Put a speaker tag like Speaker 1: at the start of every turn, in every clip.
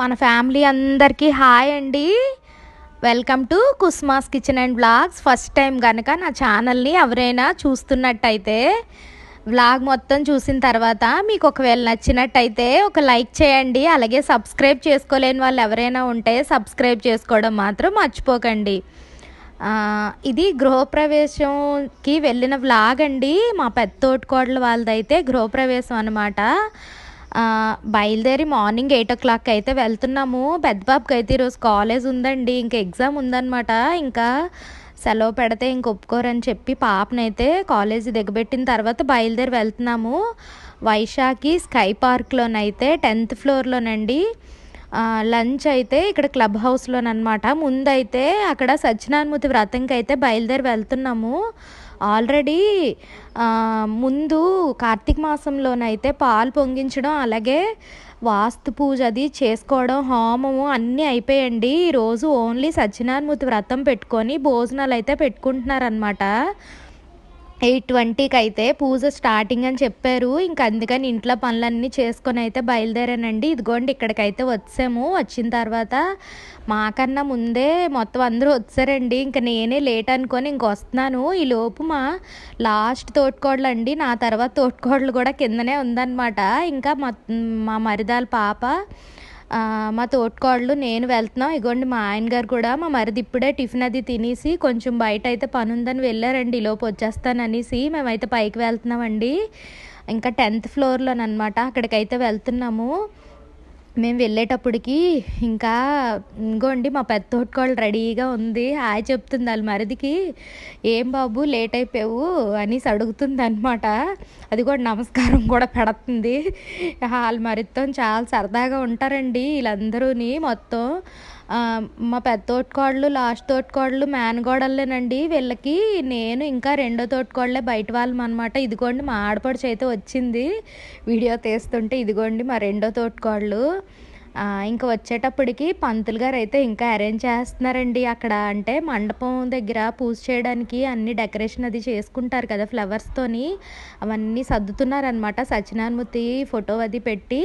Speaker 1: మన ఫ్యామిలీ అందరికీ హాయ్ అండి. Welcome to Kusma's kitchen and blogs first time కనుక నా ఛానల్ని ఎవరైనా చూస్తున్నట్టయితే వ్లాగ్ మొత్తం చూసిన తర్వాత మీకు ఒకవేళ నచ్చినట్టయితే ఒక లైక్ చేయండి. అలాగే సబ్స్క్రైబ్ చేసుకోలేని వాళ్ళు ఎవరైనా ఉంటే సబ్స్క్రైబ్ చేసుకోవడం మాత్రం మర్చిపోకండి. ఇది గృహప్రవేశంకి వెళ్ళిన వ్లాగ్ అండి. మా పెద్ద తోటికోడలు వాళ్ళదైతే గృహప్రవేశం అనమాట బయలుదేరి మార్నింగ్ ఎయిట్ ఓ క్లాక్ అయితే వెళ్తున్నాము. పెద్దబాబుకి అయితే ఈరోజు కాలేజ్ ఉందండి. ఇంకా ఎగ్జామ్ ఉందన్నమాట. ఇంకా సెలవు పెడితే ఇంక ఒప్పుకోరని చెప్పి పాపనైతే కాలేజీ దిగబెట్టిన తర్వాత బయలుదేరి వెళ్తున్నాము. వైశాఖి స్కై పార్క్లోనైతే టెన్త్ ఫ్లోర్లోనండి. లంచ్ అయితే ఇక్కడ క్లబ్ హౌస్లోనమాట ముందైతే అక్కడ సత్యనారాయణమూర్తి వ్రతంకి అయితే బయలుదేరి వెళ్తున్నాము. ఆల్రెడీ ముందు కార్తీక మాసంలోనైతే పాలు పొంగించడం అలాగే వాస్తు పూజ అది చేసుకోవడం హోమము అన్నీ అయిపోయండి. ఈరోజు ఓన్లీ సత్యనారాయణమూర్తి వ్రతం పెట్టుకొని భోజనాలు అయితే పెట్టుకుంటున్నారనమాట ఎయిట్ ట్వంటీకి అయితే పూజ స్టార్టింగ్ అని చెప్పారు. ఇంకా అందుకని ఇంట్లో పనులన్నీ చేసుకొని అయితే బయలుదేరానండి. ఇదిగోండి ఇక్కడికైతే వచ్చాము. వచ్చిన తర్వాత మాకన్నా ముందే మొత్తం అందరూ వచ్చారండి. ఇంకా నేనే లేట్ అనుకొని ఇంక వస్తున్నాను. ఈ లోపు మా లాస్ట్ తోటికోడలు అండి నా తర్వాత తోటికోడలు కూడా కిందనే ఉందన్నమాట. ఇంకా మా మా మరిదాల పాప మా తోటికోడలు నేను వెళ్తున్నాం. ఇగోండి మా ఆయన గారు కూడా మా మరిది ఇప్పుడే టిఫిన్ అది తినేసి కొంచెం బయట అయితే పని ఉందని వెళ్ళారండి. ఈ వచ్చేస్తాననేసి మేమైతే పైకి వెళ్తున్నామండి. ఇంకా టెన్త్ ఫ్లోర్లోనమాట అక్కడికైతే వెళ్తున్నాము. మేము వెళ్ళేటప్పటికి ఇంకా ఇంకోండి మా పెద్ద తోటికోళ్ళు రెడీగా ఉంది. హాయ్ చెప్తుంది వాళ్ళ మరిదికి. ఏం బాబు లేట్ అయిపోయావు అనేసి అడుగుతుంది అనమాట అది కూడా నమస్కారం కూడా పెడుతుంది. వాళ్ళ మరిదితో చాలా సరదాగా ఉంటారండి వీళ్ళందరూని మొత్తం. మా పెద్ద తోటికోడలు లాస్ట్ తోటికోడలు మేనగోడలేనండి వీళ్ళకి నేను ఇంకా రెండో తోటికోడలే బయట వాళ్ళం అనమాట ఇదిగోండి మా ఆడపడుచు అయితే వచ్చింది. వీడియో తీస్తుంటే ఇదిగోండి మా రెండో తోటికోడలు. ఇంకా వచ్చేటప్పటికి పంతులు గారు అయితే ఇంకా అరేంజ్ చేస్తున్నారండి అక్కడ. అంటే మండపం దగ్గర పూజ చేయడానికి అన్ని డెకరేషన్ అది చేసుకుంటారు కదా ఫ్లవర్స్తోని అవన్నీ సర్దుతున్నారనమాట సత్యనారాయణమూర్తి ఫోటో అది పెట్టి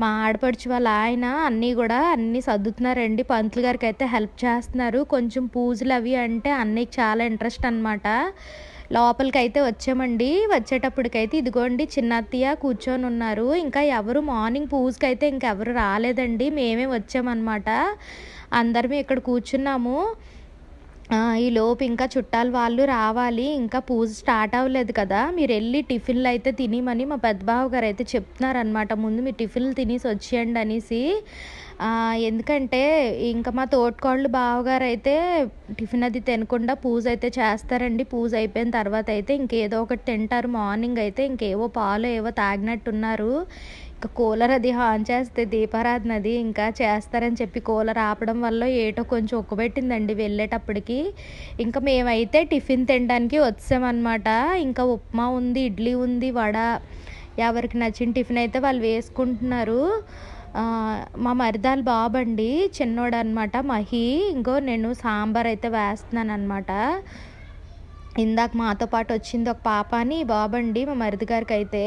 Speaker 1: మా ఆడపడుచు వాళ్ళ ఆయన అన్నీ కూడా అన్నీ సర్దుతున్నారండి. పంతులు గారికి అయితే హెల్ప్ చేస్తున్నారు. కొంచెం పూజలు అవి అంటే అన్నయ్యకి చాలా ఇంట్రెస్ట్ అనమాట లోపలికి అయితే వచ్చామండి. వచ్చేటప్పటికైతే ఇదిగోండి చిన్న అత్తయ్య కూర్చొని ఉన్నారు. ఇంకా ఎవరు మార్నింగ్ పూజకి అయితే ఇంకెవరు రాలేదండి. మేమే వచ్చామన్నమాట. అందరమే ఇక్కడ కూర్చున్నాము. ఈ లోపు ఇంకా చుట్టాలు వాళ్ళు రావాలి. ఇంకా పూజ స్టార్ట్ అవ్వలేదు కదా. మీరు వెళ్ళి టిఫిన్లు అయితే తినిమని మా పెద్ద బావ గారు అయితే చెప్తున్నారనమాట ముందు మీరు టిఫిన్లు తినేసి వచ్చేయండి అనేసి. ఎందుకంటే ఇంకా మా తోటకోళ్ళు బావగారు అయితే టిఫిన్ అది తినకుండా పూజ అయితే చేస్తారండి. పూజ అయిపోయిన తర్వాత అయితే ఇంకేదో ఒకటి తింటారు. మార్నింగ్ అయితే ఇంకేవో పాలు ఏవో తాగినట్టున్నారు. కూలర్ అది ఆన్ చేస్తే దీపారాధన అది ఇంకా చేస్తారని చెప్పి కూలర్ ఆపడం వల్ల ఏటో కొంచెం ఉక్కబెట్టిందండి వెళ్ళేటప్పటికి. ఇంకా మేమైతే టిఫిన్ తినడానికి వచ్చామన్నమాట. ఇంకా ఉప్మా ఉంది ఇడ్లీ ఉంది వడ. ఎవరికి నచ్చిన టిఫిన్ అయితే వాళ్ళు వేసుకుంటున్నారు. మా మరిదాలు బాబండి చిన్నోడు అనమాట మహి. ఇంకో నేను సాంబార్ అయితే వేస్తున్నాను అనమాట ఇందాక మాతో పాటు వచ్చింది ఒక పాప అని బాబండి మా మరిది గారికి అయితే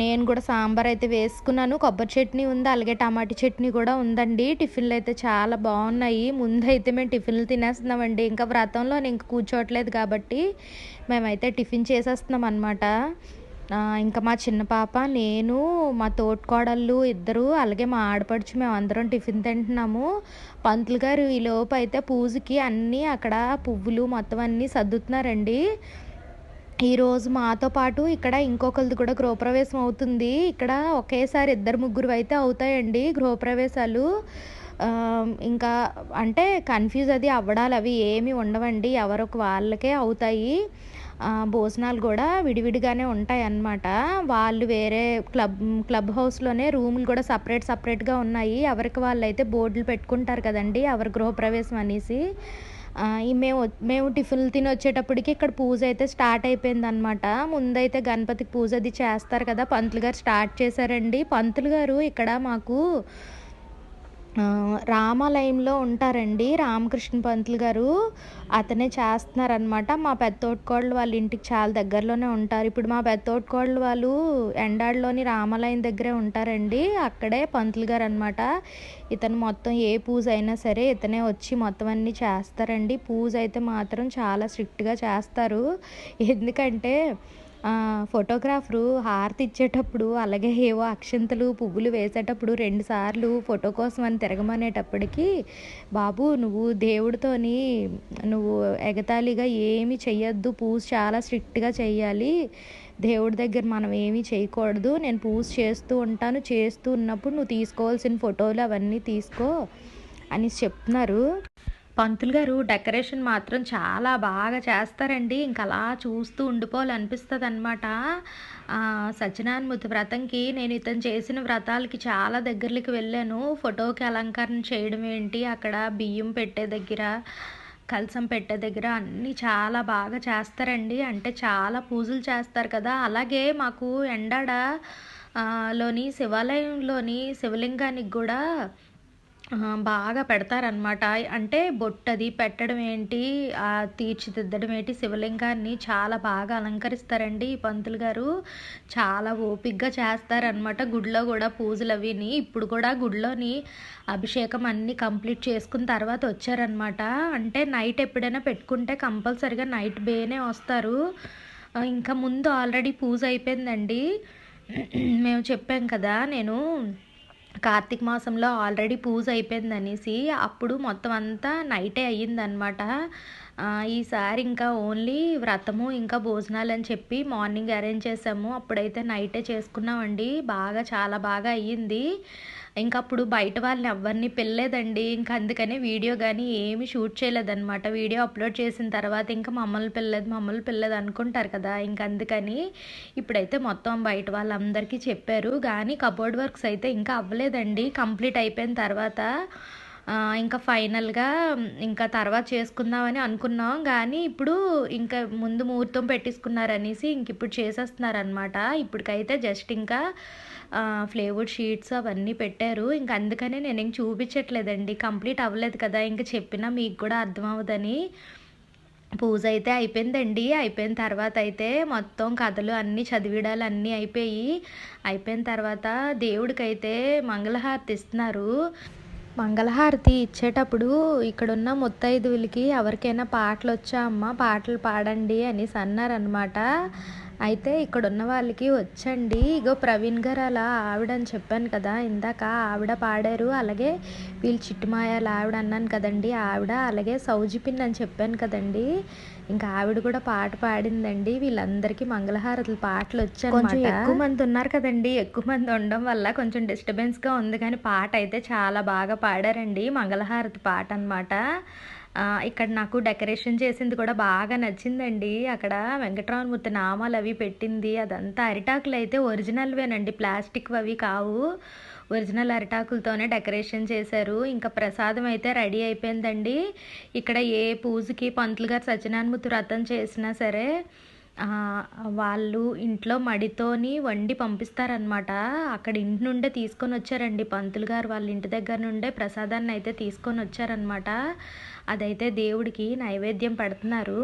Speaker 1: నేను కూడా సాంబార్ అయితే వేసుకున్నాను. కొబ్బరి చట్నీ ఉంది అలాగే టమాటా చట్నీ కూడా ఉందండి. టిఫిన్లు అయితే చాలా బాగున్నాయి. ముందు అయితే మేము టిఫిన్లు తినేస్తున్నామండి. ఇంకా వ్రతంలో ఇంక కూర్చోవట్లేదు కాబట్టి మేమైతే టిఫిన్ చేసేస్తున్నాం అనమాట ఇంకా మా చిన్న పాప నేను మా తోటికోడళ్ళు ఇద్దరు అలాగే మా ఆడపడుచు మేము అందరం టిఫిన్ తింటున్నాము. పంతులు గారు ఈ అయితే పూజకి అన్నీ అక్కడ పువ్వులు మొత్తం అన్నీ సర్దుతున్నారండి. ఈరోజు మాతో పాటు ఇక్కడ ఇంకొకరిది కూడా గృహప్రవేశం అవుతుంది. ఇక్కడ ఒకేసారి ఇద్దరు ముగ్గురు అయితే అవుతాయండి గృహప్రవేశాలు. ఇంకా అంటే కన్ఫ్యూజ్ అది అవ్వడాలు అవి ఏమి ఉండవండి. ఎవరికి వాళ్ళకే అవుతాయి. భోజనాలు కూడా విడివిడిగానే ఉంటాయి అన్నమాట వాళ్ళు వేరే క్లబ్ క్లబ్ హౌస్లోనే రూములు కూడా సపరేట్ సపరేట్గా ఉన్నాయి. ఎవరికి వాళ్ళు అయితే బోర్డులు పెట్టుకుంటారు కదండి ఎవరి గృహప్రవేశం అనేసి. ఈ మేము మేము టిఫిన్లు తిని వచ్చేటప్పటికి ఇక్కడ పూజ అయితే స్టార్ట్ అయిపోయింది అనమాట ముందైతే గణపతికి పూజ అది చేస్తారు కదా పంతులు గారు స్టార్ట్ చేశారండి. పంతులు గారు ఇక్కడ మాకు రామాలయంలో ఉంటారండి రామకృష్ణ పంతులు గారు. అతనే చేస్తున్నారనమాట మా పెద్దోటికోళ్ళు వాళ్ళ ఇంటికి చాలా దగ్గరలోనే ఉంటారు. ఇప్పుడు మా పెద్దోటికోళ్ళు వాళ్ళు ఎండాడులోని రామాలయం దగ్గరే ఉంటారండి. అక్కడే పంతులు గారు అనమాట ఇతను మొత్తం ఏ పూజ అయినా సరే ఇతనే వచ్చి మొత్తం అన్నీ చేస్తారండి. పూజ అయితే మాత్రం చాలా స్ట్రిక్ట్గా చేస్తారు. ఎందుకంటే ఫోటోగ్రాఫరు హారతి ఇచ్చేటప్పుడు అలాగే ఏవో అక్షంతలు పువ్వులు వేసేటప్పుడు రెండుసార్లు ఫోటో కోసం అని తిరగమనేటప్పటికి బాబు నువ్వు దేవుడితోని నువ్వు ఎగతాళిగా ఏమి చెయ్యొద్దు. పూజ చాలా స్ట్రిక్ట్గా చెయ్యాలి. దేవుడి దగ్గర మనం ఏమీ చేయకూడదు నేను పూజ చేస్తూ ఉంటాను. చేస్తూ ఉన్నప్పుడు నువ్వు తీసుకోవాల్సిన ఫోటోలు అవన్నీ తీసుకో అని చెప్తున్నారు. పంతులు గారు డెకరేషన్ మాత్రం చాలా బాగా చేస్తారండి. ఇంకా అలా చూస్తూ ఉండిపోవాలనిపిస్తుంది అనమాట సత్యనారాయణమూర్తి వ్రతంకి నేను ఇతను చేసిన వ్రతాలకి చాలా దగ్గరకి వెళ్ళాను. ఫోటోకి అలంకరణ చేయడం ఏంటి? అక్కడ బియ్యం పెట్టే దగ్గర కలసం పెట్టే దగ్గర అన్నీ చాలా బాగా చేస్తారండి. అంటే చాలా పూజలు చేస్తారు కదా. అలాగే మాకు ఎండాడ లోని శివాలయంలోని శివలింగానికి కూడా బాగా పెడతారనమాట అంటే బొట్టది పెట్టడం ఏంటి ఆ తీర్చిదిద్దడం ఏంటి శివలింగాన్ని చాలా బాగా అలంకరిస్తారండి ఈ పంతులు గారు. చాలా ఓపిగ్గా చేస్తారనమాట గుడిలో కూడా పూజలు అవిని ఇప్పుడు కూడా గుడిలోని అభిషేకం అన్నీ కంప్లీట్ చేసుకున్న తర్వాత వచ్చారనమాట అంటే నైట్ ఎప్పుడైనా పెట్టుకుంటే కంపల్సరిగా నైట్ బేనే వస్తారు. ఇంకా ముందు ఆల్రెడీ పూజ అయిపోయిందండి. మేము చెప్పాం కదా నేను కార్తీక మాసంలో ఆల్రెడీ పూజ అయిపోయింది అనేసి అప్పుడు మొత్తం అంతా నైటే అయ్యిందనమాట. ఈసారి ఇంకా ఓన్లీ వ్రతము ఇంకా భోజనాలు అని చెప్పి మార్నింగ్ అరేంజ్ చేసాము. అప్పుడైతే నైటే చేసుకున్నామండి. బాగా చాలా బాగా అయ్యింది. ఇంక అప్పుడు బయట వాళ్ళని ఎవరిని పిల్లలేదండి ఇంకా అందుకని వీడియో కానీ ఏమి షూట్ చేయలేదన్నమాట. వీడియో అప్లోడ్ చేసిన తర్వాత ఇంకా మమ్మల్ని పిల్లలేదు మమ్మల్ని పిల్లలేదు అనుకుంటారు కదా. ఇంకా అందుకని ఇప్పుడైతే మొత్తం బయట వాళ్ళందరికీ చెప్పారు. కానీ కబోర్డ్ వర్క్స్ అయితే ఇంకా అవ్వలేదండి. కంప్లీట్ అయిపోయిన తర్వాత ఇంకా ఫైనల్గా ఇంకా తర్వాత చేసుకుందామని అనుకున్నాం. కానీ ఇప్పుడు ఇంకా ముందు ముహూర్తం పెట్టించుకున్నారనేసి ఇంక ఇప్పుడు చేసేస్తున్నారనమాట ఇప్పటికైతే జస్ట్ ఇంకా ఫ్లేవర్డ్ షీట్స్ అవన్నీ పెట్టారు. ఇంకా అందుకనే నేను ఇంక చూపించట్లేదండి. కంప్లీట్ అవ్వలేదు కదా ఇంక చెప్పినా మీకు కూడా అర్థమవుదని పూజ అయితే అయిపోయిందండి. అయిపోయిన తర్వాత అయితే మొత్తం కథలు అన్నీ చదివిడాలు అన్నీ అయిపోయి అయిపోయిన తర్వాత దేవుడికైతే మంగళహారతి ఇస్తున్నారు. మంగళహారతి ఇచ్చేటప్పుడు ఇక్కడున్న ముత్తైదువులకి ఎవరికైనా పాటలు వచ్చా అమ్మ? పాటలు పాడండి అనేసి అన్నారనమాట అయితే ఇక్కడ ఉన్న వాళ్ళకి వచ్చండి. ఇగో ప్రవీణ్ గారు అలా ఆవిడ అని చెప్పాను కదా ఇందాక ఆవిడ పాడారు అలాగే వీళ్ళు చిట్టుమాయాల ఆవిడ అన్నాను కదండి ఆవిడ అలాగే సౌజీ పిన్ అని చెప్పాను కదండి. ఇంకా ఆవిడ కూడా పాట పాడిందండి. వీళ్ళందరికీ మంగళహారతులు పాటలు వచ్చాయి కొంచెం ఎక్కువ మంది ఉన్నారు కదండి. ఎక్కువ మంది ఉండడం వల్ల కొంచెం డిస్టర్బెన్స్గా ఉంది కానీ పాట అయితే చాలా బాగా పాడారండి. మంగళహారతి పాట అనమాట ఇక్కడ నాకు డెకరేషన్ చేసింది కూడా బాగా నచ్చిందండి. అక్కడ వెంకటరామమూర్తి నామాలు అవి పెట్టింది. అదంతా అరిటాకులు అయితే ఒరిజినల్వేనండి. ప్లాస్టిక్ అవి కావు. ఒరిజినల్ అరిటాకులతోనే డెకరేషన్ చేశారు. ఇంకా ప్రసాదం అయితే రెడీ అయిపోయిందండి. ఇక్కడ ఏ పూజకి పంతులు గారు సత్యనారాయణమూర్తి వ్రతం చేసినా సరే వాళ్ళు ఇంట్లో మడితోని వండి పంపిస్తారనమాట అక్కడ ఇంటి నుండే తీసుకొని వచ్చారండి. పంతులు గారు వాళ్ళ ఇంటి దగ్గర నుండే ప్రసాదాన్ని అయితే తీసుకొని వచ్చారనమాట అదైతే దేవుడికి నైవేద్యం పెడుతున్నారు.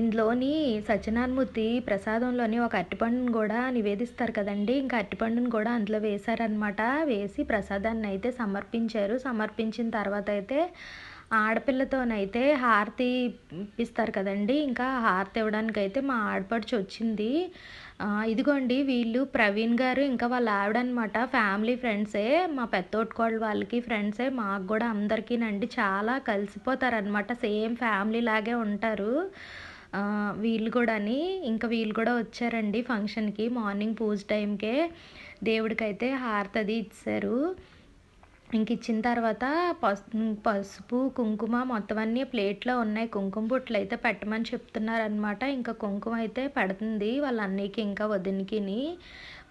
Speaker 1: ఇందులోని సత్యనారాయణమూర్తి ప్రసాదంలోని ఒక అరటిపండును కూడా నివేదిస్తారు కదండి. ఇంకా అరటిపండును కూడా అందులో వేశారనమాట వేసి ప్రసాదాన్ని అయితే సమర్పించారు. సమర్పించిన తర్వాత అయితే ఆడపిల్లతోనైతే హారతి ఇప్పిస్తారు కదండి. ఇంకా హారతి ఇవ్వడానికి అయితే మా ఆడపడుచు వచ్చింది. ఇదిగోండి వీళ్ళు ప్రవీణ్ గారు ఇంకా వాళ్ళ ఆవిడ అనమాట ఫ్యామిలీ ఫ్రెండ్సే. మా పెద్దోట్కోళ్ళ వాళ్ళకి ఫ్రెండ్సే. మాకు కూడా అందరికీనండి చాలా కలిసిపోతారనమాట. సేమ్ ఫ్యామిలీ లాగే ఉంటారు. వీళ్ళు కూడాని. ఇంకా వీళ్ళు కూడా వచ్చారండి ఫంక్షన్కి మార్నింగ్ పూజ టైంకే. దేవుడికైతే హారతి అది ఇచ్చారు. ఇంక ఇచ్చిన తర్వాత పసు పసుపు కుంకుమ మొత్తం అన్నీ ప్లేట్లో ఉన్నాయి. కుంకుమ బుట్టలు అయితే పెట్టమని చెప్తున్నారనమాట ఇంకా కుంకుమ అయితే పెడుతుంది వాళ్ళ అన్నయ్యకి ఇంకా వదినికిని.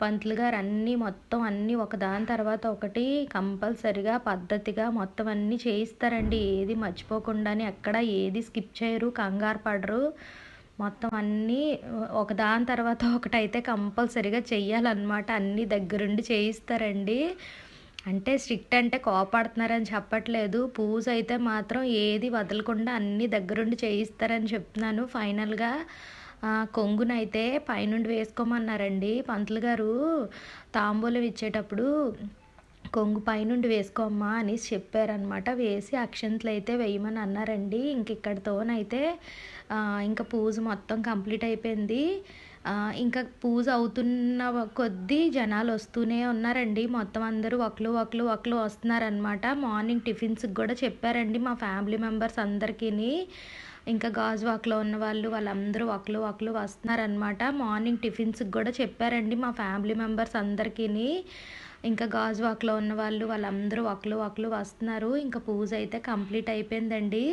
Speaker 1: పంతులు గారు అన్నీ మొత్తం అన్నీ ఒకదాని తర్వాత ఒకటి కంపల్సరిగా పద్ధతిగా మొత్తం అన్నీ చేయిస్తారండి. ఏది మర్చిపోకుండానే ఎక్కడ ఏది స్కిప్ చేయరు కంగారు పడరు. మొత్తం అన్నీ ఒకదాని తర్వాత ఒకటైతే కంపల్సరిగా చెయ్యాలన్నమాట. అన్నీ దగ్గరుండి చేయిస్తారండి. అంటే స్ట్రిక్ట్ అంటే కోపడుతున్నారని చెప్పట్లేదు. పూజ అయితే మాత్రం ఏది వదలకుండా అన్ని దగ్గరుండి చేయిస్తారని చెప్తున్నాను. ఫైనల్గా కొంగునైతే పైనుండి వేసుకోమన్నారండి. పంతులు గారు తాంబూలం ఇచ్చేటప్పుడు కొంగు పైనుండి వేసుకోమ్మా అనేసి చెప్పారనమాట వేసి అక్షంతలు అయితే వేయమని అన్నారండి. ఇంక ఇక్కడితోనైతే ఇంకా పూజ మొత్తం కంప్లీట్ అయిపోయింది. ఇంకా పూజ అవుతున్న కొద్దీ జనాలు వస్తూనే ఉన్నారండి. మొత్తం అందరూ ఒకరు ఒకరు ఒకరు వస్తున్నారనమాట మార్నింగ్ టిఫిన్స్కి కూడా చెప్పారండి మా ఫ్యామిలీ మెంబర్స్ అందరికీని. ఇంకా గాజువాక్లో ఉన్న వాళ్ళు వాళ్ళందరూ ఒకరు ఒకరు వస్తున్నారనమాట మార్నింగ్ టిఫిన్స్కి కూడా చెప్పారండి మా ఫ్యామిలీ మెంబర్స్ అందరికీని. ఇంకా గాజువాక్లో ఉన్న వాళ్ళు వాళ్ళందరూ ఒకరు ఒకరు వస్తున్నారు. ఇంకా పూజ అయితే కంప్లీట్ అయిపోయిందండి.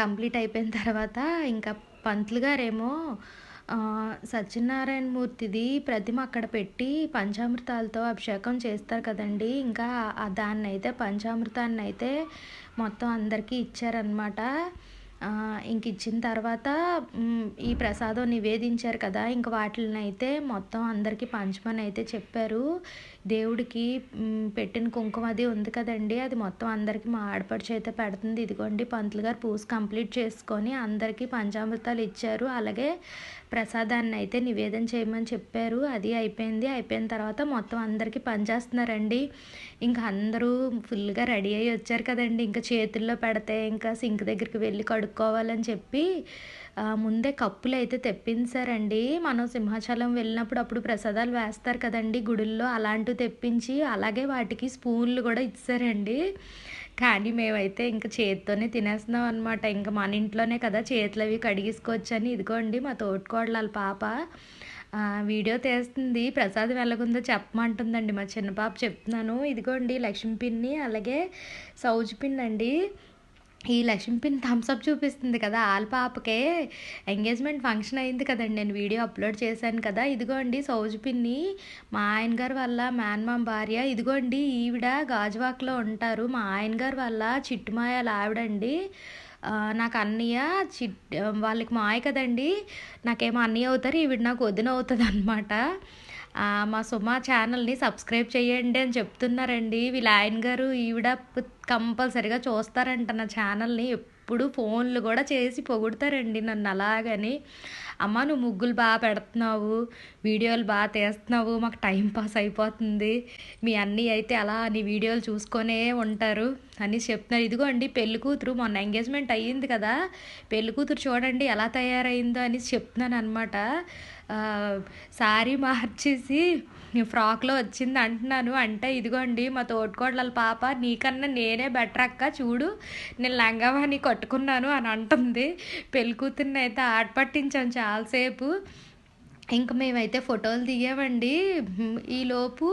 Speaker 1: కంప్లీట్ అయిపోయిన తర్వాత ఇంకా పంతులు గారేమో సత్యనారాయణ మూర్తిది ప్రతిమ అక్కడ పెట్టి పంచామృతాలతో అభిషేకం చేస్తారు కదండి. ఇంకా ఆ దాన్ని అయితే పంచామృతాన్ని అయితే మొత్తం అందరికీ ఇచ్చారనమాట ఇంక ఇచ్చిన తర్వాత ఈ ప్రసాదం నివేదించారు కదా. ఇంక వాటిని అయితే మొత్తం అందరికీ పంచమని అయితే చెప్పారు. దేవుడికి పెట్టిన కుంకుమ అది ఉంది కదండి. అది మొత్తం అందరికీ మా ఆడపడుచు అయితే పెడుతుంది. ఇదిగోండి పంతులు గారు పూజ కంప్లీట్ చేసుకొని అందరికీ పంచామృతాలు ఇచ్చారు. అలాగే ప్రసాదాన్ని అయితే నివేదన చేయమని చెప్పారు. అది అయిపోయింది. అయిపోయిన తర్వాత మొత్తం అందరికీ పనిచేస్తున్నారండి ఇంకా అందరూ ఫుల్గా రెడీ అయ్యి వచ్చారు కదండి. ఇంకా చేతుల్లో పెడితే ఇంకా సింక్ దగ్గరికి వెళ్ళి కడుక్కోవాలని చెప్పి ముందే కప్పులు అయితే తెప్పించారండి. మనం సింహాచలం వెళ్ళినప్పుడు అప్పుడు ప్రసాదాలు వేస్తారు కదండి. గుడుల్లో అలాంటివి తెప్పించి అలాగే వాటికి స్పూన్లు కూడా ఇచ్చారండి. కానీ మేమైతే ఇంకా చేతితోనే తినేస్తున్నాం అనమాట ఇంకా మన ఇంట్లోనే కదా చేతులు అవి కడిగేసుకోవచ్చని. ఇదిగోండి మా తోటికోడలాల వాళ్ళ పాప వీడియో తీస్తుంది. ప్రసాదం ఎలాగుందో చెప్పమంటుందండి మా చిన్న పాప చెప్తున్నాను. ఇదిగోండి లక్ష్మి పిన్ని అలాగే సౌజు పిన్ అండి ఈ లక్ష్మీపిన్ థమ్స్అప్ చూపిస్తుంది కదా ఆల పాపకే ఎంగేజ్మెంట్ ఫంక్షన్ అయింది కదండి. నేను వీడియో అప్లోడ్ చేశాను కదా. ఇదిగోండి సౌజు పిన్ని మా ఆయన గారు వల్ల మేనమామ భార్య. ఇదిగోండి ఈవిడ గాజువాక్లో ఉంటారు. మా ఆయన గారు వల్ల చిట్టుమాయాల ఆవిడండి. నాకు అన్నయ్య చిట్ వాళ్ళకి మాయ కదండి. నాకేమో అన్నయ్య అవుతారు ఈవిడ నాకు వదిన అవుతుంది అనమాట మా సుమా ఛానల్ని సబ్స్క్రైబ్ చేయండి అని చెప్తున్నారండి. వీళ్ళ ఆయన గారు ఈవిడ కంపల్సరిగా చూస్తారంట నా ఛానల్ని. ఎప్పుడు ఫోన్లు కూడా చేసి పొగుడతారండి నన్ను అలాగని. అమ్మ నువ్వు ముగ్గులు బాగా పెడుతున్నావు వీడియోలు బాగా తీస్తున్నావు మాకు టైం పాస్ అయిపోతుంది. మీ అన్నీ అయితే అలా నీ వీడియోలు చూసుకొనే ఉంటారు అని చెప్తున్నారు. ఇదిగో అండి పెళ్ళి కూతురు మొన్న ఎంగేజ్మెంట్ అయ్యింది కదా. పెళ్ళి కూతురు చూడండి ఎలా తయారైందో అని చెప్తున్నాను అనమాట శారీ మార్చేసి ఫ్రాక్లో వచ్చింది అంటున్నాను. అంటే ఇదిగోండి మా తోటికోడల పాప నీకన్నా నేనే బెటర్ అక్క. చూడు నేను లంగావాణి కట్టుకున్నాను అని అంటుంది. పెళ్ళికూతురిని అయితే ఆట పట్టించాను చాలాసేపు. ఇంకా మేమైతే ఫోటోలు దిగామండి. ఈలోపు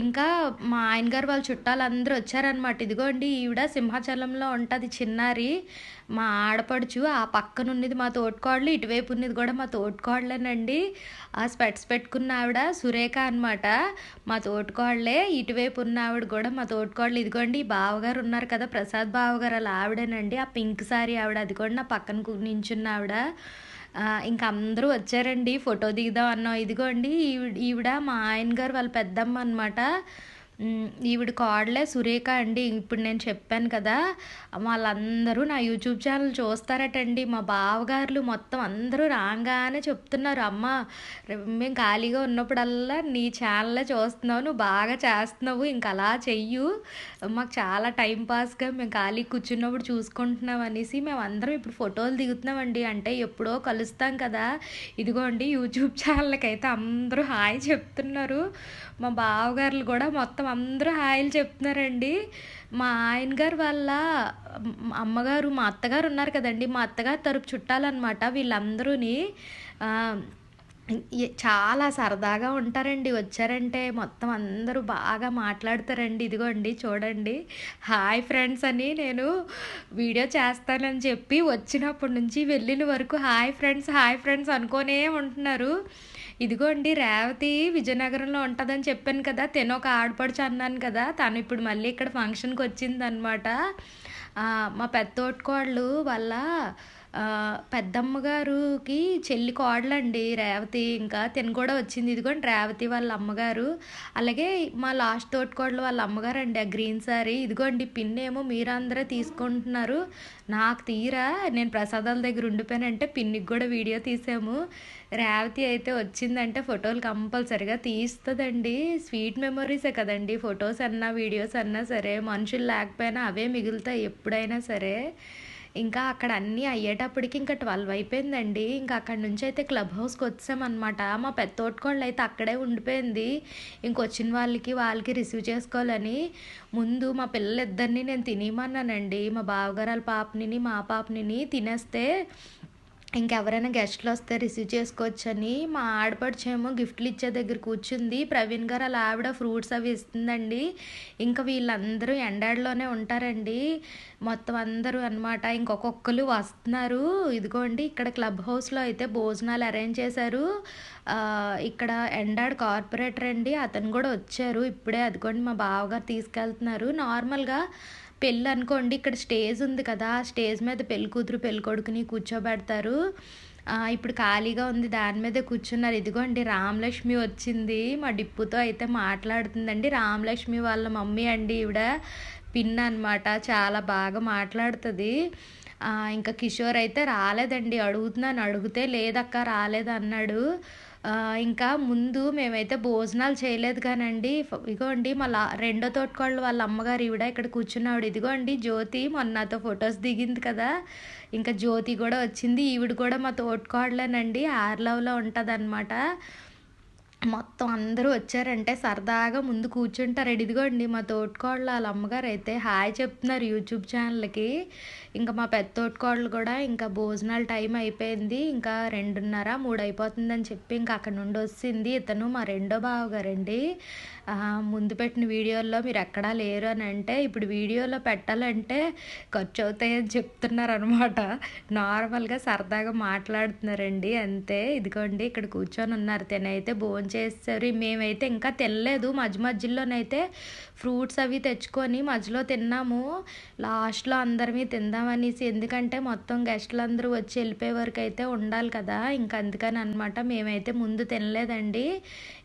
Speaker 1: ఇంకా మా ఆయన గారు వాళ్ళ చుట్టాలందరూ వచ్చారనమాట ఇదిగోండి ఈవిడ సింహాచలంలో ఉంటుంది చిన్నారి. మా ఆడపడుచు ఆ పక్కన ఉన్నది మా తోటికోడలు ఇటువైపు ఉన్నది కూడా మా తోటకోడలేనండి. ఆ స్పెట్స్ పెట్టుకున్న ఆవిడ సురేఖ అనమాట మా తోటకోడలే ఇటువైపు ఉన్న ఆవిడ కూడా మా తోటికోడలు. ఇదిగోండి ఈ బావగారు ఉన్నారు కదా ప్రసాద్ బావగారు అలా ఆవిడేనండి. ఆ పింక్ సారీ ఆవిడ అది కూడా నా పక్కన నించున్న ఆవిడ. ఇంకా అందరూ వచ్చారండి ఫోటో దిగుదాం అన్నాం. ఇదిగోండి ఈవిడ ఈవిడ మా ఆయన గారు వాళ్ళ పెద్దమ్మ అనమాట ఈవిడ కోడలే సురేఖ అండి. ఇప్పుడు నేను చెప్పాను కదా వాళ్ళందరూ నా యూట్యూబ్ ఛానల్ చూస్తారటండి. మా బావగారులు మొత్తం అందరూ రాగానే చెప్తున్నారు అమ్మ మేము ఖాళీగా ఉన్నప్పుడల్లా నీ ఛానలే చూస్తున్నావు నువ్వు బాగా చేస్తున్నావు ఇంకా అలా చెయ్యు. మాకు చాలా టైంపాస్గా మేము ఖాళీ కూర్చున్నప్పుడు చూసుకుంటున్నాం అనేసి మేము అందరం ఇప్పుడు ఫోటోలు దిగుతున్నామండి. అంటే ఎప్పుడో కలుస్తాం కదా. ఇదిగోండి యూట్యూబ్ ఛానల్కి అయితే అందరూ హాయ్ చెప్తున్నారు. మా బావగారులు కూడా మొత్తం అందరూ హాయిలు చెప్తున్నారండి. మా ఆయన గారు వాళ్ళ అమ్మగారు మా అత్తగారు ఉన్నారు కదండి. మా అత్తగారు తరపు చుట్టాలన్నమాట వీళ్ళందరూని. చాలా సరదాగా ఉంటారండి. వచ్చారంటే మొత్తం అందరూ బాగా మాట్లాడతారండి. ఇదిగోండి చూడండి. హాయ్ ఫ్రెండ్స్ అని నేను వీడియో చేస్తానని చెప్పి వచ్చినప్పటి నుంచి వెళ్ళిన వరకు హాయ్ ఫ్రెండ్స్ హాయ్ ఫ్రెండ్స్ అనుకోనే ఉంటున్నారు. ఇదిగోండి రేవతి విజయనగరంలో ఉంటుందని చెప్పాను కదా తిన ఒక ఆడపడుచు అన్నాను కదా తను ఇప్పుడు మళ్ళీ ఇక్కడ ఫంక్షన్కి వచ్చిందనమాట మా పెద్ద తోటికోళ్ళు వాళ్ళ పెద్దమ్మగారుకి చెల్లి కోడలండి రేవతి ఇంకా తిన కూడా వచ్చింది. ఇదిగోండి రేవతి వాళ్ళ అమ్మగారు. అలాగే మా లాస్ట్ తోటి కోడలు వాళ్ళ అమ్మగారు అండి ఆ గ్రీన్ సారీ. ఇదిగోండి పిన్ ఏమో మీరందరూ తీసుకుంటున్నారు. నాకు తీరా నేను ప్రసాదాల దగ్గర ఉండిపోయానంటే పిన్నికి కూడా వీడియో తీసాము. రేవతి అయితే వచ్చిందంటే ఫోటోలు కంపల్సరిగా తీస్తుందండి. స్వీట్ మెమొరీసే కదండి. ఫొటోస్ అన్నా వీడియోస్ అన్నా సరే మనుషులు లేకపోయినా అవే మిగులుతాయి ఎప్పుడైనా సరే. ఇంకా అక్కడ అన్నీ అయ్యేటప్పటికి ఇంకా ట్వెల్వ్ అయిపోయిందండి. ఇంకా అక్కడ నుంచి అయితే క్లబ్ హౌస్కి వచ్చామన్నమాట. మా పెద్దోట్కోళ్ళు అయితే అక్కడే ఉండిపోయింది. ఇంకొచ్చిన వాళ్ళకి వాళ్ళకి రిసీవ్ చేసుకోవాలని. ముందు మా పిల్లలిద్దరిని నేను తినేయమన్నానండి. మా బావగారు వాళ్ళ పాపనిని మా పాపనిని తినేస్తే ఇంకెవరైనా గెస్ట్లు వస్తే రిసీవ్ చేసుకోవచ్చని మా ఆడపడిచేమో గిఫ్ట్లు ఇచ్చే దగ్గర కూర్చుంది. ప్రవీణ్ గారు అలా ఆవిడ ఫ్రూట్స్ అవి ఇస్తుందండి. ఇంకా వీళ్ళందరూ ఎండాడలోనే ఉంటారండి. మొత్తం అందరూ అనమాట ఇంకొకొక్కరు వస్తున్నారు. ఇదిగోండి ఇక్కడ క్లబ్ హౌస్లో అయితే భోజనాలు అరేంజ్ చేశారు. ఇక్కడ ఎండాడ్ కార్పొరేటర్ అండి. అతను కూడా వచ్చారు. ఇప్పుడే అదిగోండి మా బావగారు తీసుకెళ్తున్నారు. నార్మల్గా పెళ్ళి అనుకోండి ఇక్కడ స్టేజ్ ఉంది కదా ఆ స్టేజ్ మీద పెళ్ళి కూతురు పెళ్ళి కొడుకుని కూర్చోబెడతారు. ఇప్పుడు ఖాళీగా ఉంది దాని మీదే కూర్చున్నారు. ఇదిగోండి రామలక్ష్మి వచ్చింది. మా డిప్పుతో అయితే మాట్లాడుతుందండి. రామలక్ష్మి వాళ్ళ మమ్మీ అండి ఈవిడ. పిన్ అనమాట చాలా బాగా మాట్లాడుతుంది. ఇంకా కిషోర్ అయితే రాలేదండి. అడుగుతున్నాను అడిగితే లేదక్క రాలేదు అన్నాడు ఇంకా ముందు మేమైతే భోజనాలు చేయలేదు కానండి. ఫ- ఇగోండి మళ్ళా రెండో తోటకోళ్ళు వాళ్ళ అమ్మగారు ఈవిడ ఇక్కడ కూర్చున్నాడు ఇదిగోండి జ్యోతి మొన్న నాతో ఫొటోస్ దిగింది కదా. ఇంకా జ్యోతి కూడా వచ్చింది. ఈవిడ కూడా మా తోటకోళ్ళేనండి. ఆర్లవ్లో ఉంటుంది మొత్తం అందరూ వచ్చారంటే సరదాగా ముందు కూర్చుంటారు. ఇదిగోండి మా తోటకోళ్ళ వాళ్ళ అమ్మగారు అయితే హాయ్ చెప్తున్నారు యూట్యూబ్ ఛానల్కి. ఇంకా మా పెద్ద కూడా ఇంకా భోజనాల టైం అయిపోయింది. ఇంకా రెండున్నర మూడు అయిపోతుందని చెప్పి ఇంకా అక్కడ నుండి వచ్చింది ఇతను మా రెండో బావగారండి. ముందు పెట్టిన వీడియోల్లో మీరు ఎక్కడా లేరు అని అంటే ఇప్పుడు వీడియోలో పెట్టాలంటే ఖర్చు అవుతాయని చెప్తున్నారు అనమాట నార్మల్గా సరదాగా మాట్లాడుతున్నారండి. అంతే ఇదిగోండి ఇక్కడ కూర్చొని ఉన్నారు. తినైతే భోజనం చేస్తారు మేమైతే ఇంకా తినలేదు. మధ్య మధ్యలోనైతే ఫ్రూట్స్ అవి తెచ్చుకొని మధ్యలో తిన్నాము. లాస్ట్లో అందరిమీ అనేసి ఎందుకంటే మొత్తం గెస్ట్లు అందరూ వచ్చి వెళ్ళిపోయే వరకు అయితే ఉండాలి కదా. ఇంకా అందుకని అనమాట మేమైతే ముందు తినలేదండి.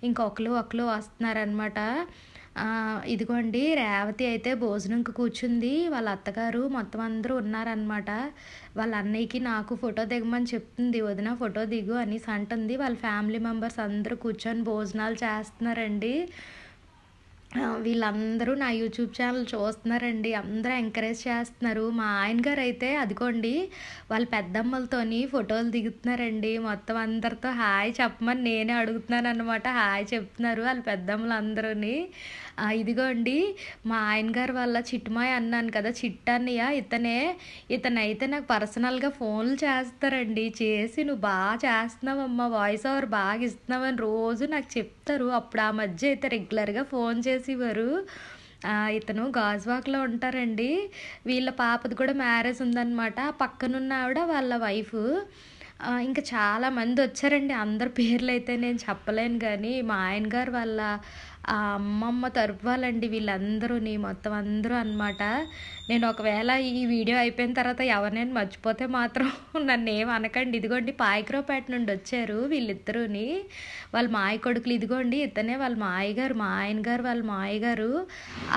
Speaker 1: ఇంకొకరు ఒకరు వస్తున్నారనమాట ఇదిగోండి రేవతి అయితే భోజనంకి కూర్చుంది. వాళ్ళ అత్తగారు మొత్తం అందరూ ఉన్నారనమాట వాళ్ళ అన్నయ్యకి నాకు ఫోటో దిగమని చెప్తుంది. వదిన ఫోటో దిగు అనేసి అంటుంది. వాళ్ళ ఫ్యామిలీ మెంబర్స్ అందరూ కూర్చొని భోజనాలు చేస్తున్నారండి. వీళ్ళందరూ నా యూట్యూబ్ ఛానల్ చూస్తున్నారండి. అందరూ ఎంకరేజ్ చేస్తున్నారు. మా ఆయన గారు అయితే అదిగోండి వాళ్ళ పెద్దమ్మలతోని ఫోటోలు దిగుతున్నారండి. మొత్తం అందరితో హాయ్ చెప్పమని నేనే అడుగుతున్నాను అనమాట హాయ్ చెప్తున్నారు వాళ్ళ పెద్దమ్మలు అందరూని ఇదిగోండి మా ఆయన గారు వాళ్ళ చిట్టుమాయ అన్నాను కదా చిట్టన్నయ్య ఇతనే ఇతనైతే నాకు పర్సనల్గా ఫోన్లు చేస్తారండి చేసి నువ్వు బాగా చేస్తున్నావమ్మా వాయిస్ ఓవర్ బాగా ఇస్తున్నావని రోజు నాకు చెప్తారు. అప్పుడు ఆ మధ్య అయితే రెగ్యులర్గా ఫోన్ చేసేవారు. ఇతను గాజువాక్లో ఉంటారండి. వీళ్ళ పాపది కూడా మ్యారేజ్ ఉందన్నమాట. పక్కనున్న ఆవిడ వాళ్ళ వైఫ్. ఇంకా చాలా మంది వచ్చారండి. అందరి పేర్లు అయితే నేను చెప్పలేను కానీ మా ఆయన గారు వాళ్ళ అమ్మమ్మ తరపు వాళ్ళండి వీళ్ళందరూని మొత్తం అందరూ అనమాట నేను ఒకవేళ ఈ వీడియో అయిపోయిన తర్వాత ఎవరినైనా మర్చిపోతే మాత్రం నన్ను ఏం అనకండి. ఇదిగోండి పాయక్రోపేట నుండి వచ్చారు వీళ్ళిద్దరూని. వాళ్ళ మాయ కొడుకులు ఇదిగోండి ఇతనే వాళ్ళ మాయ గారు మా ఆయన గారు వాళ్ళ మాయ గారు.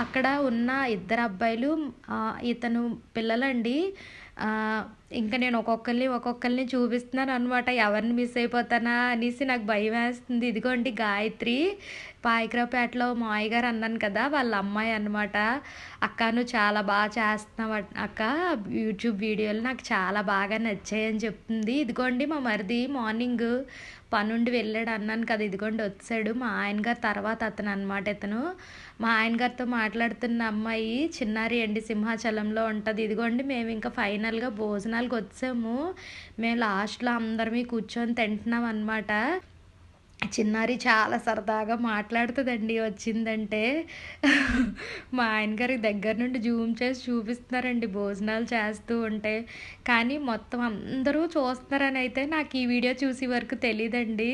Speaker 1: అక్కడ ఉన్న ఇద్దరు అబ్బాయిలు ఇతను పిల్లలండి. ఇంకా నేను ఒక్కొక్కరిని ఒక్కొక్కరిని చూపిస్తున్నాను అనమాట ఎవరిని మిస్ అయిపోతానా అనేసి నాకు భయం వేస్తుంది. ఇదిగోండి గాయత్రి పాయకరావుపేటలో మావయ్య గారు అన్నాను కదా వాళ్ళ అమ్మాయి అనమాట అక్క నువ్వు చాలా బాగా చేస్తున్నావు అక్క యూట్యూబ్ వీడియోలు నాకు చాలా బాగా నచ్చాయని చెప్తుంది. ఇదిగోండి మా మరిది మార్నింగ్ పనుండి వెళ్ళాడు అన్నాను కదా ఇదిగోండి వచ్చాడు. మా ఆయన గారు తర్వాత అతను అనమాట ఇతను. మా ఆయన గారితో మాట్లాడుతున్న అమ్మాయి చిన్నారి అండి సింహాచలంలో ఉంటుంది. ఇదిగోండి మేము ఇంకా ఫైనల్గా భోజనాలకు వచ్చాము. మేము లాస్ట్లో అందరమీ కూర్చొని తింటున్నాం అనమాట చిన్నారి చాలా సరదాగా మాట్లాడుతుందండి. వచ్చిందంటే మా ఆయన గారి దగ్గర నుండి జూమ్ చేసి చూపిస్తున్నారండి. భోజనాలు చేస్తూ ఉంటే. కానీ మొత్తం అందరూ చూస్తున్నారని అయితే నాకు ఈ వీడియో చూసి వరకు తెలియదండి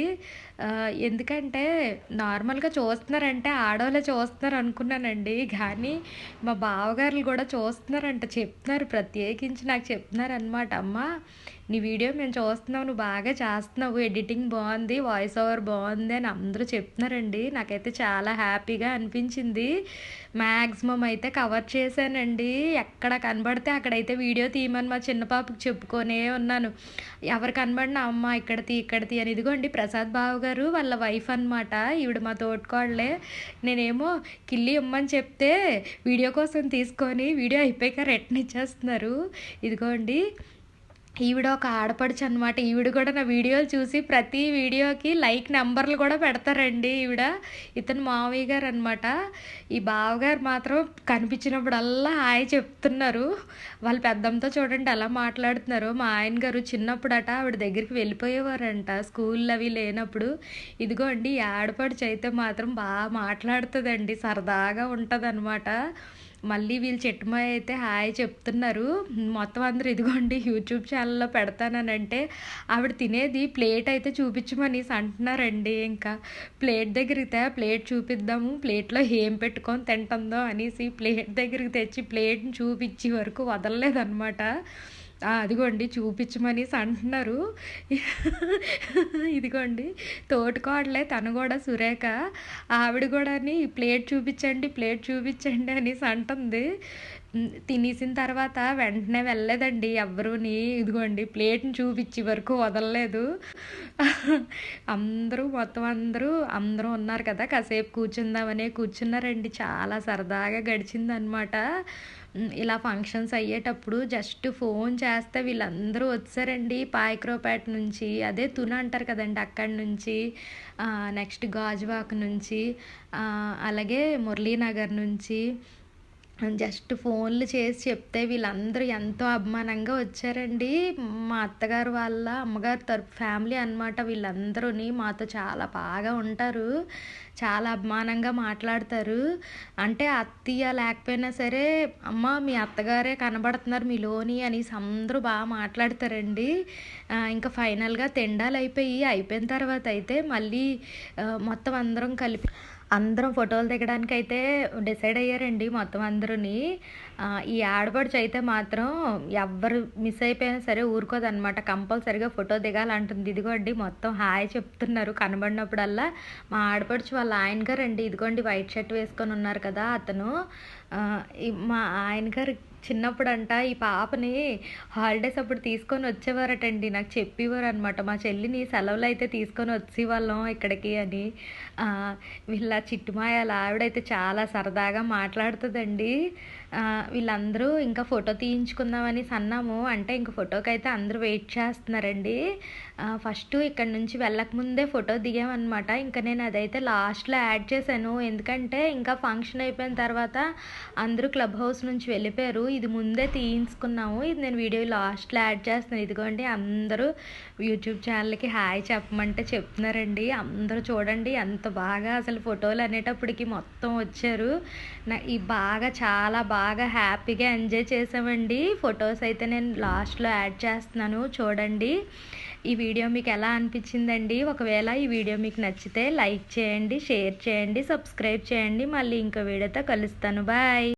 Speaker 1: ఎందుకంటే నార్మల్గా చూస్తున్నారంటే ఆడవాళ్ళే చూస్తున్నారు అనుకున్నానండి. కానీ మా బావగారులు కూడా చూస్తున్నారంట. చెప్తున్నారు. ప్రత్యేకించి నాకు చెప్తున్నారు అనమాట అమ్మ నీ వీడియో మేము చూస్తున్నావు నువ్వు బాగా చేస్తున్నావు ఎడిటింగ్ బాగుంది వాయిస్ ఓవర్ బాగుంది అని అందరూ చెప్తున్నారండి. నాకైతే చాలా హ్యాపీగా అనిపించింది. మ్యాక్సిమం అయితే కవర్ చేశానండి. ఎక్కడ కనబడితే అక్కడైతే వీడియో తీయమని మా చిన్న పాపకి చెప్పుకొనే ఉన్నాను. ఎవరు కనబడినా అమ్మ ఇక్కడ తీ ఇక్కడ తీ అని. ఇదిగోండి ప్రసాద్ బాబు గారు వాళ్ళ వైఫ్ అనమాట ఈవిడ మా తోటకోడలే నేనేమో కిల్లి ఇమ్మని చెప్తే వీడియో కోసం తీసుకొని వీడియో అయిపోయాక రిటర్న్ ఇచ్చేస్తున్నారు. ఇదిగోండి ఈవిడ ఒక ఆడపడుచు అనమాట ఈవిడ కూడా నా వీడియోలు చూసి ప్రతి వీడియోకి లైక్ నెంబర్లు కూడా పెడతారండి ఈవిడ. ఇతను మావయ్య గారు అనమాట ఈ బావగారు మాత్రం కనిపించినప్పుడల్లా హాయ్ చెప్తున్నారు. వాళ్ళ పెద్దంతో చూడండి ఎలా మాట్లాడుతున్నారు. మా ఆయన గారు చిన్నప్పుడట ఆవిడ దగ్గరికి వెళ్ళిపోయేవారంట. స్కూల్లో అవి లేనప్పుడు. ఇదిగోండి ఈ ఆడపడుచు అయితే మాత్రం బాగా మాట్లాడుతుందండి. సరదాగా ఉంటుంది మళ్ళీ వీళ్ళు చెట్టుమాయ అయితే హాయ్ చెప్తున్నారు. మొత్తం అందరు ఇదిగోండి యూట్యూబ్ ఛానల్లో పెడతానంటే ఆవిడ తినేది ప్లేట్ అయితే చూపించమని అంటున్నారండి. ఇంకా ప్లేట్ దగ్గరికి ప్లేట్ చూపిద్దాము ప్లేట్లో ఏం పెట్టుకొని తింటుందో అనేసి ప్లేట్ దగ్గరికి తెచ్చి ప్లేట్ని చూపించి వరకు వదలలేదన్నమాట. అదిగోండి చూపించమని అంటున్నారు. ఇదిగోండి తోటకోడలే తను కూడా సురేఖ. ఆవిడ కూడా ప్లేట్ చూపించండి ప్లేట్ చూపించండి అనేసి అంటుంది. తినేసిన తర్వాత వెంటనే వెళ్ళలేదండి ఎవరుని ఇదిగోండి ప్లేట్ని చూపించి వరకు వదలలేదు. అందరూ మొత్తం అందరూ అందరూ ఉన్నారు కదా కాసేపు కూర్చుందామనే కూర్చున్నారండి. చాలా సరదాగా గడిచిందనమాట ఉమ్, ఇలా ఫంక్షన్స్ అయ్యేటప్పుడు జస్ట్ ఫోన్ చేస్తే వీళ్ళందరూ వచ్చారండి పాయక్రోపేట నుంచి. అదే తున అంటారు కదండి అక్కడి నుంచి నెక్స్ట్ గాజువాక నుంచి అలాగే మురళీనగర్ నుంచి. జస్ట్ ఫోన్లు చేసి చెప్తే వీళ్ళందరూ ఎంతో అభిమానంగా వచ్చారండి. మా అత్తగారు వాళ్ళ అమ్మగారు తరపు ఫ్యామిలీ అన్నమాట. వీళ్ళందరూని మాతో చాలా బాగా ఉంటారు. చాలా అభిమానంగా మాట్లాడతారు. అంటే అత్తయ్య లేకపోయినా సరే అమ్మ మీ అత్తగారే కనబడుతున్నారు మీలోని అనేసి అందరూ బాగా మాట్లాడతారండి. ఇంకా ఫైనల్గా తిండాలు అయిపోయి అయిపోయిన తర్వాత అయితే మళ్ళీ మొత్తం అందరం కలిపి అందరం ఫోటోలు దిగడానికి అయితే డిసైడ్ అయ్యారండి మొత్తం అందరూని. ఈ ఆడపడుచు అయితే మాత్రం ఎవ్వరు మిస్ అయిపోయినా సరే ఊరుకోదనమాట కంపల్సరిగా ఫోటో దిగాలంటుంది. ఇదిగోండి మొత్తం హాయ్ చెప్తున్నారు. కనబడినప్పుడల్లా మా ఆడపడుచు వాళ్ళ ఆయన గారు అండి ఇదిగోండి వైట్ షర్ట్ వేసుకొని ఉన్నారు కదా అతను. మా ఆయన గారు చిన్నప్పుడంట ఈ పాపని హాలిడేస్ అప్పుడు తీసుకొని వచ్చేవారటండి. నాకు చెప్పేవారు అనమాట మా చెల్లిని సెలవులు అయితే తీసుకొని వచ్చేవాళ్ళం ఇక్కడికి అని. వీళ్ళ చిట్టుమాయాల ఆవిడైతే చాలా సరదాగా మాట్లాడుతుందండి. వీళ్ళందరూ ఇంకా ఫోటో తీయించుకుందామని అన్నాము అంటే ఇంక ఫోటోకి అయితే అందరూ వెయిట్ చేస్తున్నారండి. ఫస్ట్ ఇక్కడ నుంచి వెళ్ళకముందే ఫోటో దిగామన్నమాట. ఇంకా నేను అదైతే లాస్ట్లో యాడ్ చేశాను. ఎందుకంటే ఇంకా ఫంక్షన్ అయిపోయిన తర్వాత అందరూ క్లబ్ హౌస్ నుంచి వెళ్ళిపోయారు. ఇది ముందే తీయించుకున్నాము. ఇది నేను వీడియో లాస్ట్లో యాడ్ చేస్తున్నాను. ఇదిగోండి అందరూ యూట్యూబ్ ఛానల్కి హాయ్ చెప్పమంటే చెప్తున్నారండి. అందరూ చూడండి ఎంత బాగా అసలు ఫోటోలు అనేటప్పటికి మొత్తం వచ్చారు. నా ఈ బాగా చాలా బాగా హ్యాపీగా ఎంజాయ్ చేసామండి. ఫొటోస్ అయితే నేను లాస్ట్లో యాడ్ చేస్తున్నాను చూడండి. ఈ వీడియో మీకు ఎలా అనిపించిందండి? ఒకవేళ ఈ వీడియో మీకు నచ్చితే లైక్ చేయండి షేర్ చేయండి సబ్స్క్రైబ్ చేయండి. మళ్ళీ ఇంకో వీడియోతో కలుస్తాను. బాయ్.